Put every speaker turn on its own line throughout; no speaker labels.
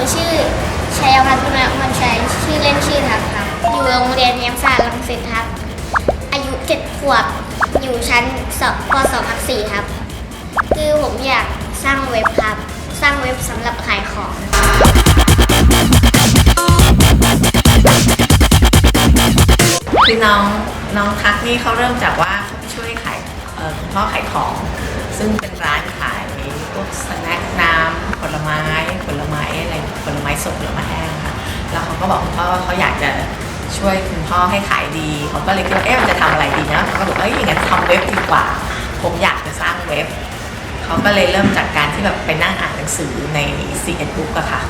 ูชื่อชัยพัรน์คุณพรชัยชื่อเล่นชื่อทักครับ อยู่โรงเรียนเนียมศาสตร์รังสิตครับ อายุเจ็ดขวบ อยู่ชั้นสอบป2องทับ4ครับ คือผมอยากสร้างเว็บครับ สร้างเว็บสำหรับขายของ
คือน้องน้องทักนี่เขาเริ่มจากว่าช่วยขายเอ่อพ่อขายของ ซึ่งเป็นร้านขายพวกสแน็คน้ำผลไม้ผลไม้ อะไรผลม้สดผลไม้แห้งค่ะแล้วเขาก็บอกคุณพ่อว่าเขาอยากจะช่วยคุณพ่อให้ขายดีเขาก็เลยคิดว่าเอ๊ะมันจะทำอะไรดีนะเขาก็บอกเอ้ยอย่างนั้นทำเว็บดีกว่า ผมอยากจะสร้างเว็บเขาก็เลยเริ่มจากการที่แบบไปนั่งอ่านหนังสือใน c ีเอ็ดบุ๊กอะค่ะ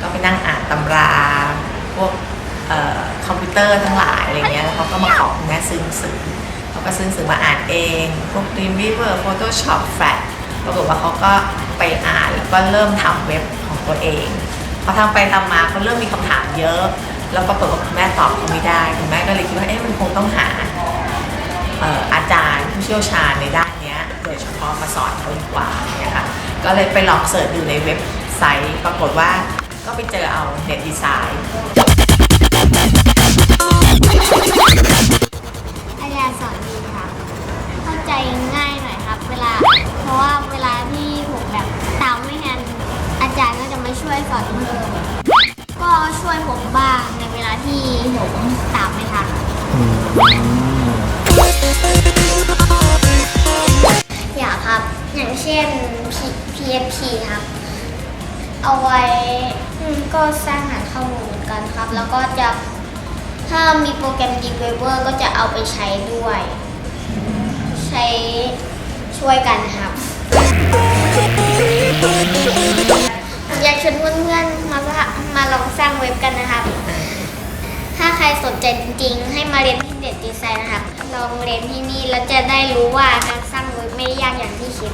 ก็ไปนั่งอ่านตำราพวกออคอมพิวเตอร์ทั้งหลายอะไรเงี้ยแล้วเขาก็มาขอคุณแม่ซื้อหนังสือเขาก็ซื้อหนังสือมาอ่านเอง พวก Dreamweaver Photoshop Flash ปรากฏว่าเขาก็ไปอ่านแล้วก็เริ่มทำเว็บของตัวเอง พอทำไปทำมาเขาเริ่มมีคำถามเยอะ แล้วปรากฏว่าคุณแม่ตอบเขาไม่ได้คุณแม่ก็เลยคิดว่าเอ๊ะมันคงต้องหาเอ่ออาจารย์ผู้เชี่ยวชาญในด้านนี้โดยเฉพาะมาสอนเขาดีกว่าเนี่ยค่ะก็เลยไปลองเสิร์ชดูในเว็บไซต์ ปรากฏว่าก็ไปเจอเอาเน็ตดีไซน์
วยสอนเพิ่มก็ช่วยผมบ้างในเวลาที่ผมตามไม่ทันอยากครับ อย่างเช่น P- PFP ครับ เอาไว้อืมก็สร้างฐานข้อมูลเหมือนกันครับ แล้วก็จะถ้ามีโปรแกรม d e v e l o p e r ก็จะเอาไปใช้ด้วย ใช้ช่วยกันครับ ว็บกันนะครับ ถ้าใครสนใจจริงๆ ให้มาเรียนที่เด็ดดีไซน์นะครับ ลองเรียนที่นี่แล้วจะได้รู้ว่าการสร้างเว็บไม่ได้ยากอย่างที่คิด